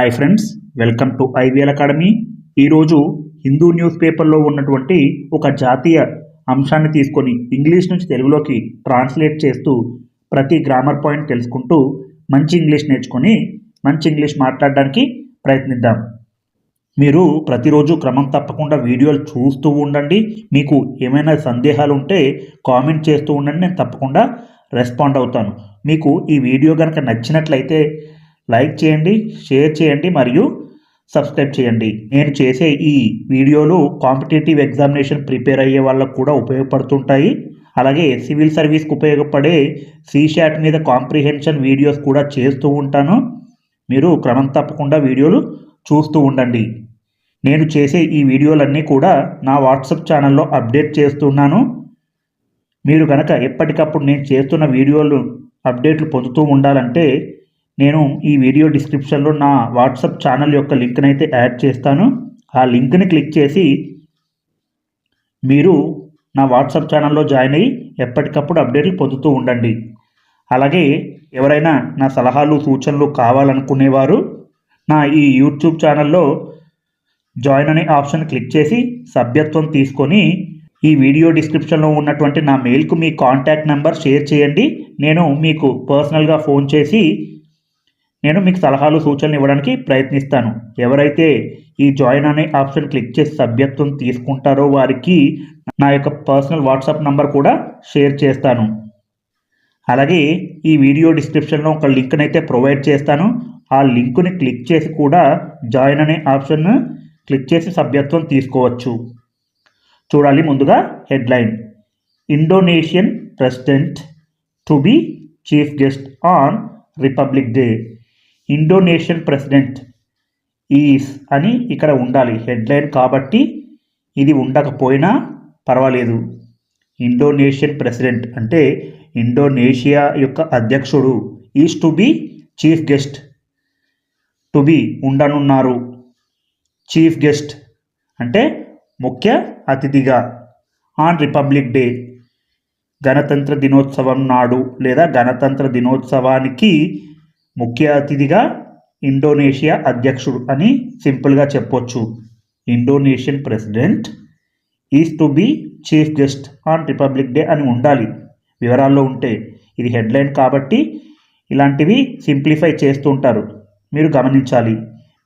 Hi friends welcome to IVL academy ఈరోజు Hindu news పేపర్లో ఉన్నటువంటి ఒక జాతీయ అంశాన్ని తీసుకొని ఇంగ్లీష్ నుంచి తెలుగులోకి ట్రాన్స్లేట్ చేస్తూ ప్రతి గ్రామర్ పాయింట్ తెలుసుకుంటూ మంచి ఇంగ్లీష్ నేర్చుకొని మంచి ఇంగ్లీష్ మాట్లాడడానికి ప్రయత్నిద్దాం. మీరు ప్రతిరోజు క్రమం తప్పకుండా వీడియోలు చూస్తూ ఉండండి. మీకు ఏమైనా సందేహాలు ఉంటే కామెంట్ చేస్తూ ఉండండి. నేను తప్పకుండా రెస్పాండ్ అవుతాను. మీకు ఈ వీడియో కనుక నచ్చినట్లయితే లైక్ చేయండి షేర్ చేయండి మరియు సబ్స్క్రైబ్ చేయండి. నేను చేసే ఈ వీడియోలు కాంపిటేటివ్ ఎగ్జామినేషన్ ప్రిపేర్ అయ్యే వాళ్ళకు కూడా ఉపయోగపడుతుంటాయి. అలాగే సివిల్ సర్వీస్కి ఉపయోగపడే సీషాట్ మీద కాంప్రిహెన్షన్ వీడియోస్ కూడా చేస్తూ ఉంటాను. మీరు క్రమం తప్పకుండా వీడియోలు చూస్తూ ఉండండి. నేను చేసే ఈ వీడియోలన్నీ కూడా నా వాట్సాప్ ఛానల్లో అప్డేట్ చేస్తున్నాను. మీరు కనుక ఎప్పటికప్పుడు నేను చేస్తున్న వీడియోలు అప్డేట్లు పొందుతూ ఉండాలంటే నేను ఈ వీడియో డిస్క్రిప్షన్లో నా వాట్సాప్ ఛానల్ యొక్క లింక్ని అయితే యాడ్ చేస్తాను. ఆ లింక్ని క్లిక్ చేసి మీరు నా వాట్సాప్ ఛానల్లో జాయిన్ అయ్యి ఎప్పటికప్పుడు అప్డేట్లు పొందుతూ ఉండండి. అలాగే ఎవరైనా నా సలహాలు సూచనలు కావాలనుకునేవారు నా ఈ యూట్యూబ్ ఛానల్లో జాయిన్ అనే ఆప్షన్ క్లిక్ చేసి సభ్యత్వం తీసుకొని ఈ వీడియో డిస్క్రిప్షన్లో ఉన్నటువంటి నా మెయిల్కు మీ కాంటాక్ట్ నెంబర్ షేర్ చేయండి. నేను మీకు పర్సనల్గా ఫోన్ చేసి నేను మీకు సలహాలు సూచనలు ఇవ్వడానికి ప్రయత్నిస్తాను. ఎవరైతే ఈ జాయిన్ అనే ఆప్షన్ క్లిక్ చేసి సభ్యత్వం తీసుకుంటారో వారికి నా యొక్క పర్సనల్ వాట్సాప్ నంబర్ కూడా షేర్ చేస్తాను. అలాగే ఈ వీడియో డిస్క్రిప్షన్లో ఒక లింక్ని అయితే ప్రొవైడ్ చేస్తాను. ఆ లింకుని క్లిక్ చేసి కూడా జాయిన్ అనే ఆప్షన్ క్లిక్ చేసి సభ్యత్వం తీసుకోవచ్చు. చూడాలి ముందుగా headline. Indonesian president to be chief guest on Republic Day. Indonesian president is అని ఇక్కడ ఉండాలి హెడ్లైన్ కాబట్టి ఇది ఉండకపోయినా పర్వాలేదు. ఇండోనేషియన్ ప్రెసిడెంట్ అంటే ఇండోనేషియా యొక్క అధ్యక్షుడు is to be chief guest to be ఉండనున్నారు. Chief guest అంటే ముఖ్య అతిథిగా. ఆన్ రిపబ్లిక్ డే గణతంత్ర దినోత్సవం నాడు లేదా గణతంత్ర దినోత్సవానికి ముఖ్య అతిథిగా ఇండోనేషియా అధ్యక్షుడు అని సింపుల్గా చెప్పొచ్చు. Indonesian president is to be chief guest on Republic Day అని ఉండాలి. వివరాల్లో ఉంటే ఇది హెడ్లైన్ కాబట్టి ఇలాంటివి సింప్లిఫై చేస్తూ ఉంటారు. మీరు గమనించాలి.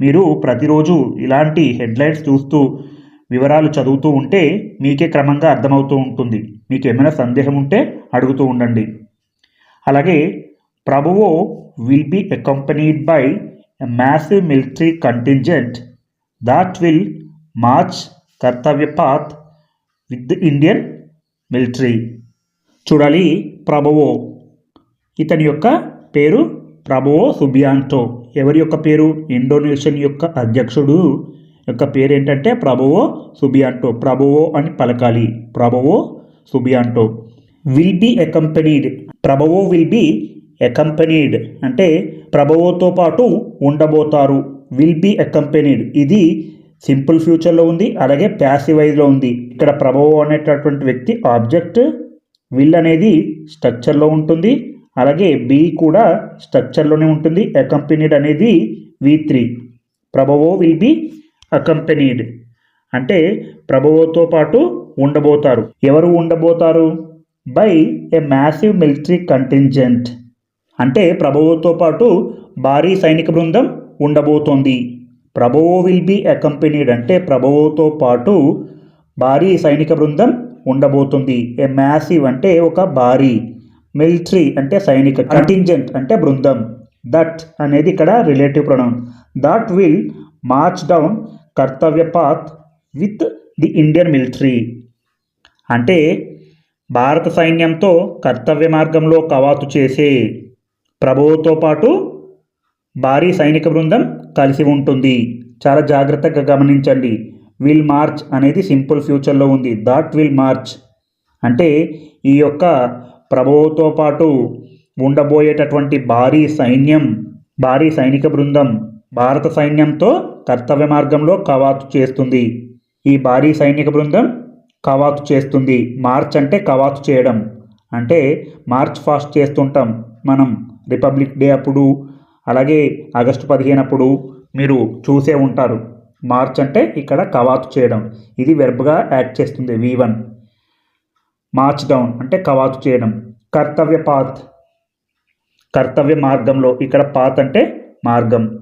మీరు ప్రతిరోజు ఇలాంటి హెడ్లైన్స్ చూస్తూ వివరాలు చదువుతూ ఉంటే మీకే క్రమంగా అర్థమవుతూ ఉంటుంది. మీకు ఏమైనా సందేహం ఉంటే అడుగుతూ ఉండండి. అలాగే Prabowo will be accompanied by a massive military contingent that will march Kartavya Path with Indian military చూడాలి ప్రభువో. ఇతని యొక్క పేరు ప్రభువో సుబియాంటో. ఎవరి యొక్క పేరు? ఇండోనేషియన్ యొక్క అధ్యక్షుడు. యొక్క పేరు ఏంటంటే ప్రభువో సుబియాంటో. ప్రభువో అని పలకాలి. Prabowo Subianto. Will be accompanied Prabowo will be accompanied అంటే ప్రభువోతో పాటు ఉండబోతారు విల్ బి అకంపెనీడ్ ఇది సింపుల్ ఫ్యూచర్లో ఉంది అలాగే ప్యాసివైజ్లో ఉంది. ఇక్కడ ప్రభువో అనేటటువంటి వ్యక్తి ఆబ్జెక్ట్ విల్ అనేది స్ట్రక్చర్లో ఉంటుంది అలాగే బి కూడా స్ట్రక్చర్లోనే ఉంటుంది అకంపెనీడ్ అనేది V three Prabowo will be accompanied అంటే ప్రభవోతో పాటు ఉండబోతారు. ఎవరు ఉండబోతారు? By a massive military contingent అంటే ప్రభవోతో పాటు భారీ సైనిక బృందం ఉండబోతోంది. ప్రభవో విల్ బి అకంపెనీడ్ అంటే ప్రభవోతో పాటు భారీ సైనిక బృందం ఉండబోతుంది. ఏ మ్యాసివ్ అంటే ఒక భారీ మిలిటరీ అంటే సైనిక కంటింజెంట్ అంటే బృందం. దట్ అనేది ఇక్కడ relative pronoun that will march down Kartavya Path with the Indian military అంటే భారత సైన్యంతో కర్తవ్య మార్గంలో కవాతు చేసే ప్రభువుతో పాటు భారీ సైనిక బృందం కలిసి ఉంటుంది. చాలా జాగ్రత్తగా గమనించండి. విల్ మార్చ్ అనేది సింపుల్ ఫ్యూచర్లో ఉంది. దాట్ విల్ మార్చ్ అంటే ఈ యొక్క ప్రభువుతో పాటు ఉండబోయేటటువంటి భారీ సైన్యం భారీ సైనిక బృందం భారత సైన్యంతో కర్తవ్య మార్గంలో కవాతు చేస్తుంది. ఈ భారీ సైనిక బృందం కవాతు చేస్తుంది. మార్చ్ అంటే కవాతు చేయడం. అంటే మార్చ్ ఫాస్ట్ చేస్తుంటాం మనం. రిపబ్లిక్ డే అప్పుడు అలాగే ఆగస్టు పదిహేను అప్పుడు మీరు చూసే ఉంటారు. మార్చ్ అంటే ఇక్కడ కవాతు చేయడం. ఇది వెర్బ్గా యాక్ట్ చేస్తుంది వి వన్ మార్చ్ డౌన్ అంటే కవాతు చేయడం. కర్తవ్య పాత్ కర్తవ్య మార్గంలో ఇక్కడ పాత్ అంటే మార్గం.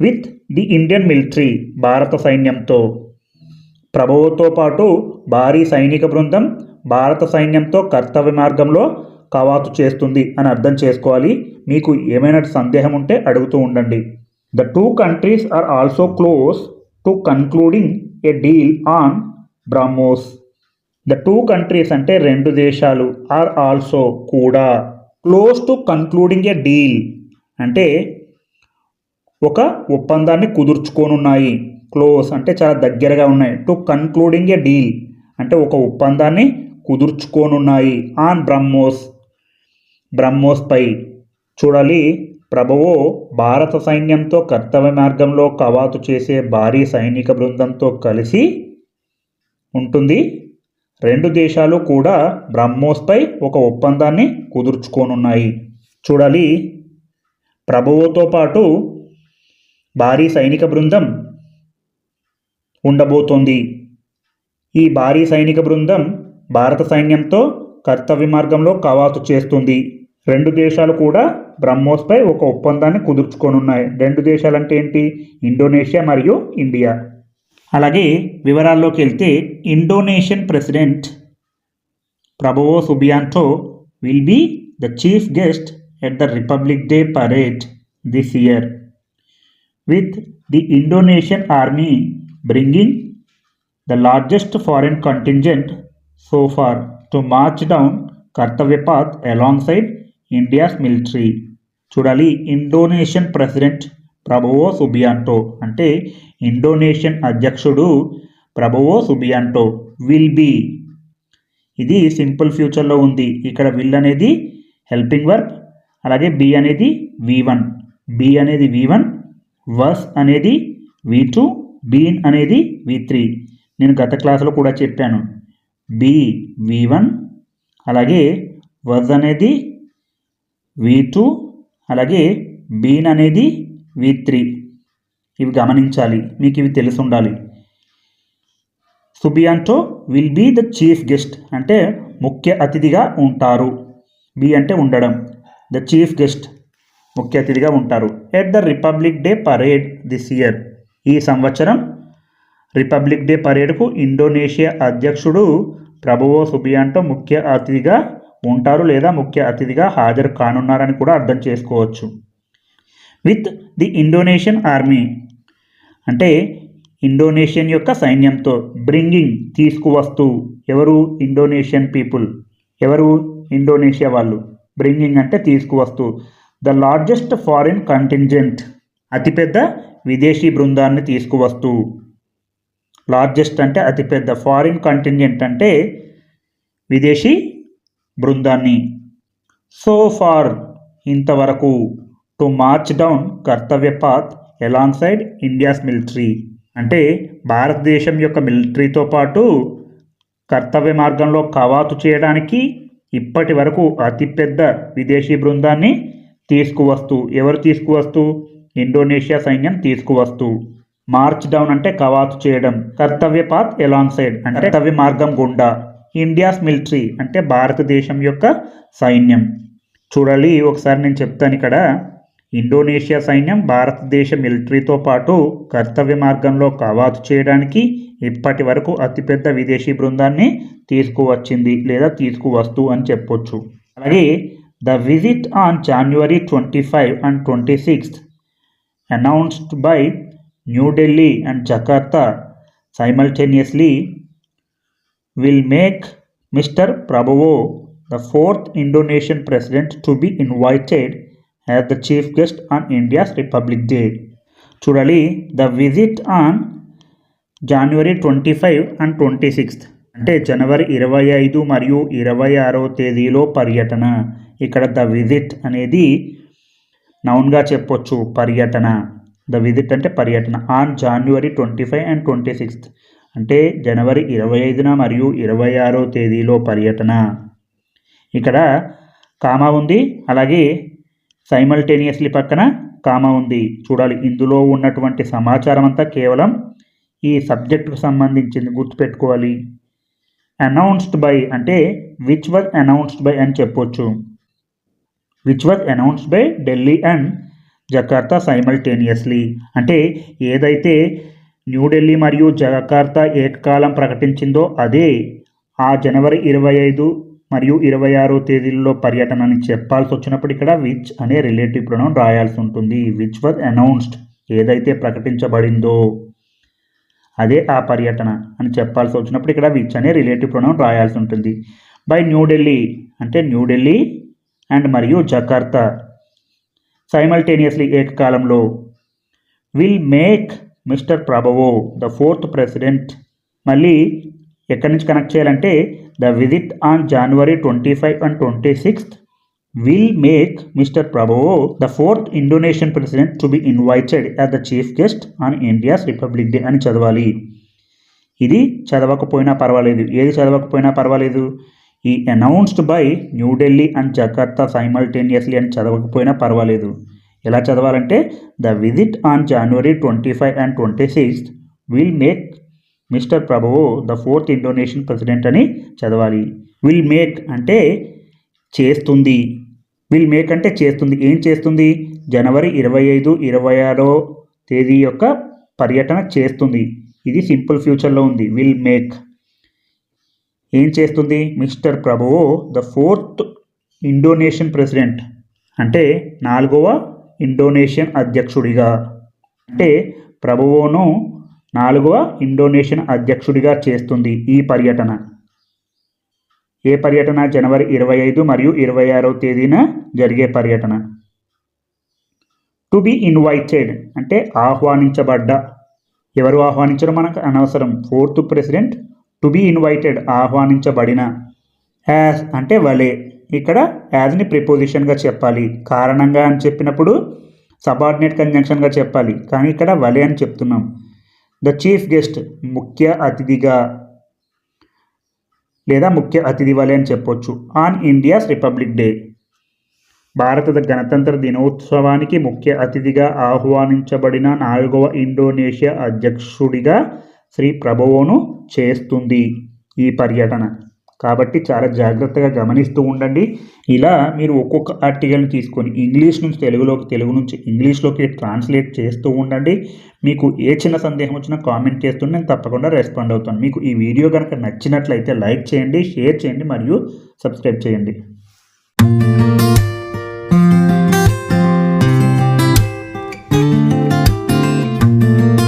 విత్ ది ఇండియన్ మిలిటరీ భారత సైన్యంతో. ప్రభువుతో పాటు భారీ సైనిక బృందం భారత సైన్యంతో కర్తవ్య మార్గంలో కవాతు చేస్తుంది అని అర్థం చేసుకోవాలి. మీకు ఏమైనా సందేహం ఉంటే అడుగుతూ ఉండండి. The two countries are also close to concluding a deal on BrahMos the two countries అంటే రెండు దేశాలు ఆర్ ఆల్సో కూడా close to concluding a deal అంటే ఒక ఒప్పందాన్ని కుదుర్చుకోనున్నాయి. క్లోజ్ అంటే చాలా దగ్గరగా ఉన్నాయి. టు కన్క్లూడింగ్ ఏ డీల్ అంటే ఒక ఒప్పందాన్ని కుదుర్చుకోనున్నాయి. ఆన్ బ్రహ్మోస్ బ్రహ్మోస్పై. చూడాలి ప్రభువు భారత సైన్యంతో కర్తవ్య మార్గంలో కవాతు చేసే భారీ సైనిక బృందంతో కలిసి ఉంటుంది. రెండు దేశాలు కూడా బ్రహ్మోస్పై ఒక ఒప్పందాన్ని కుదుర్చుకోనున్నాయి. చూడాలి ప్రభువుతో పాటు భారీ సైనిక బృందం ఉండబోతోంది. ఈ భారీ సైనిక బృందం భారత సైన్యంతో కర్తవ్య మార్గంలో కవాతు చేస్తుంది. రెండు దేశాలు కూడా బ్రహ్మోస్పై ఒక ఒప్పందాన్ని కుదుర్చుకొనున్నాయి. రెండు దేశాలు అంటే ఏంటి? ఇండోనేషియా మరియు ఇండియా. అలాగే వివరాల్లోకి వెళ్తే Indonesian president Prabowo Subianto will be the chief guest at the Republic Day parade this year. With the Indonesian army bringing the largest foreign contingent so far to march down Kartavya Path along side India's military. చూడాలి Indonesian president Prabowo Subianto అంటే Indonesian అధ్యక్షుడు Prabowo Subianto will be. ఇది simple ఫ్యూచర్లో ఉంది. ఇక్కడ will అనేది helping work అలాగే B అనేది వి వన్. బి అనేది వి వన్ వస్ అనేది వి టూ బీన్ అనేది వి త్రీ. నేను గత క్లాసులో కూడా చెప్పాను. బి వి వన్ అలాగే వజ్ అనేది వి టూ అలాగే బీన్ అనేది వి త్రీ. ఇవి గమనించాలి. మీకు ఇవి తెలిసి ఉండాలి. Subianto will be the chief guest అంటే ముఖ్య అతిథిగా ఉంటారు. బి అంటే ఉండడం. ద చీఫ్ గెస్ట్ ముఖ్య అతిథిగా ఉంటారు. At the Republic Day parade this year. ఈ సంవత్సరం రిపబ్లిక్ డే పరేడ్కు ఇండోనేషియా అధ్యక్షుడు ప్రభువో సుబియాంటో ముఖ్య అతిథిగా ఉంటారు లేదా ముఖ్య అతిథిగా హాజరు కానున్నారని కూడా అర్థం చేసుకోవచ్చు. With the Indonesian army. అంటే ఇండోనేషియన్ యొక్క సైన్యంతో బ్రింగింగ్ తీసుకువస్తూ ఎవరు ఇండోనేషియన్ పీపుల్? ఎవరు ఇండోనేషియా వాళ్ళు? బ్రింగింగ్ అంటే తీసుకువస్తూ. The largest foreign contingent. అతిపెద్ద విదేశీ బృందాన్ని తీసుకువస్తూ. లార్జెస్ట్ అంటే అతిపెద్ద. ఫారిన్ కంటింజెంట్ అంటే విదేశీ బృందాన్ని. సో ఫార్ ఇంతవరకు to march down Kartavya Path along side India's military. అంటే భారతదేశం యొక్క మిలిటరీతో పాటు కర్తవ్య మార్గంలో కవాతు చేయడానికి ఇప్పటి వరకు అతిపెద్ద విదేశీ బృందాన్ని తీసుకువస్తూ ఎవరు తీసుకువస్తూ? ఇండోనేషియా సైన్యం తీసుకువస్తూ. మార్చ్ డౌన్ అంటే కవాతు చేయడం. కర్తవ్య పాత్ ఎలాంగ్ సైడ్ అంటే కర్తవ్య మార్గం గుండా. ఇండియాస్ మిలిటరీ అంటే భారతదేశం యొక్క సైన్యం. చూడాలి ఒకసారి నేను చెప్తాను ఇక్కడ. ఇండోనేషియా సైన్యం భారతదేశ మిలిటరీతో పాటు కర్తవ్య మార్గంలో కవాతు చేయడానికి ఇప్పటి వరకు అతిపెద్ద విదేశీ బృందాన్ని తీసుకువచ్చింది లేదా తీసుకువస్తూ అని చెప్పొచ్చు. అలాగే the visit on January twenty five and twenty sixth announced by New Delhi and Jakarta simultaneously will make Mr. Prabowo the fourth Indonesian president to be invited as the chief guest on India's Republic Day. చూడాలి the visit on January twenty five and twenty sixth అంటే జనవరి ఇరవై ఐదు మరియు ఇరవై ఆరో తేదీలో పర్యటన ఇక్కడ ద విజిట్ అనేది నౌన్గా చెప్పొచ్చు పర్యటన ద విజిట్ అంటే పర్యటన on January twenty five and twenty sixth అంటే జనవరి ఇరవై ఐదున మరియు ఇరవై ఆరో తేదీలో పర్యటన. ఇక్కడ కామా ఉంది అలాగే సైమల్టేనియస్లీ పక్కన కామా ఉంది. చూడాలి ఇందులో ఉన్నటువంటి సమాచారం అంతా కేవలం ఈ సబ్జెక్టుకు సంబంధించింది గుర్తుపెట్టుకోవాలి. అనౌన్స్డ్ బై అంటే విచ్ వాజ్ అనౌన్స్డ్ బై అని చెప్పొచ్చు. Which was announced by Delhi and Jakarta simultaneously అంటే ఏదైతే న్యూఢిల్లీ మరియు జకార్తా ఏకకాలం ప్రకటించిందో అదే. ఆ జనవరి ఇరవై ఐదు మరియు ఇరవై ఆరో తేదీల్లో పర్యటన అని చెప్పాల్సి వచ్చినప్పుడు ఇక్కడ విచ్ అనే రిలేటివ్ ప్రొనౌన్ రాయాల్సి ఉంటుంది. విచ్ వాజ్ అనౌన్స్డ్ ఏదైతే ప్రకటించబడిందో అదే ఆ పర్యటన అని చెప్పాల్సి వచ్చినప్పుడు ఇక్కడ విచ్ అనే రిలేటివ్ ప్రొనౌన్ రాయాల్సి ఉంటుంది. బై న్యూఢిల్లీ అంటే న్యూఢిల్లీ అండ్ మరియు జకార్తా సైమల్టేనియస్లీ ఏకకాలంలో. Will make mister Prabowo the fourth president. మళ్ళీ ఎక్కడి నుంచి కనెక్ట్ చేయాలంటే the visit on January twenty five and twenty sixth. Will make mister Prabowo the fourth Indonesian president to be invited as the chief guest on India's Republic Day అని చదవాలి. ఇది చదవకపోయినా పర్వాలేదు. ఏది చదవకపోయినా పర్వాలేదు. ఈ announced by New Delhi and Jakarta simultaneously అని చదవకపోయినా పర్వాలేదు. ఎలా చదవాలంటే the visit on January twenty five and twenty sixth will make mister Prabowo the fourth Indonesian president అని చదవాలి. విల్ మేక్ అంటే చేస్తుంది. విల్ మేక్ అంటే చేస్తుంది. ఏం చేస్తుంది? జనవరి ఇరవై ఐదు ఇరవై ఆరో తేదీ యొక్క పర్యటన చేస్తుంది. ఇది సింపుల్ ఫ్యూచర్లో ఉంది. Will make. ఏం చేస్తుంది? Mister Prabowo the fourth Indonesian president అంటే నాలుగవ ఇండోనేషియన్ అధ్యక్షుడిగా. అంటే ప్రభువోను నాలుగవ ఇండోనేషియన్ అధ్యక్షుడిగా చేస్తుంది ఈ పర్యటన. ఏ పర్యటన? జనవరి ఇరవై ఐదు మరియు ఇరవై ఆరవ తేదీన జరిగే పర్యటన. టు బి ఇన్వైటెడ్ అంటే ఆహ్వానించబడ్డ. ఎవరు ఆహ్వానించడం మనకు అనవసరం. Fourth president to be invited ఆహ్వానించబడిన. As అంటే వలే. ఇక్కడ యాజ్ని ప్రిపోజిషన్గా చెప్పాలి. కారణంగా అని చెప్పినప్పుడు సబార్డినేట్ కంజంక్షన్గా చెప్పాలి. కానీ ఇక్కడ వలే అని చెప్తున్నాం. ద చీఫ్ గెస్ట్ ముఖ్య అతిథిగా లేదా ముఖ్య అతిథి వలె అని చెప్పొచ్చు. ఆన్ ఇండియాస్ రిపబ్లిక్ డే భారత గణతంత్ర దినోత్సవానికి ముఖ్య అతిథిగా ఆహ్వానించబడిన నాలుగవ ఇండోనేషియా అధ్యక్షుడిగా శ్రీ ప్రభువును చేస్తుంది ఈ పర్యటన. కాబట్టి చాలా జాగ్రత్తగా గమనిస్తూ ఉండండి. ఇలా మీరు ఒక్కొక్క ఆర్టికల్ని తీసుకొని ఇంగ్లీష్ నుంచి తెలుగులోకి తెలుగు నుంచి ఇంగ్లీష్లోకి ట్రాన్స్లేట్ చేస్తూ ఉండండి. మీకు ఏ చిన్న సందేహం వచ్చినా కామెంట్ చేస్తుంటే నేను తప్పకుండా రెస్పాండ్ అవుతాను. మీకు ఈ వీడియో కనుక నచ్చినట్లయితే లైక్ చేయండి షేర్ చేయండి మరియు సబ్స్క్రైబ్ చేయండి.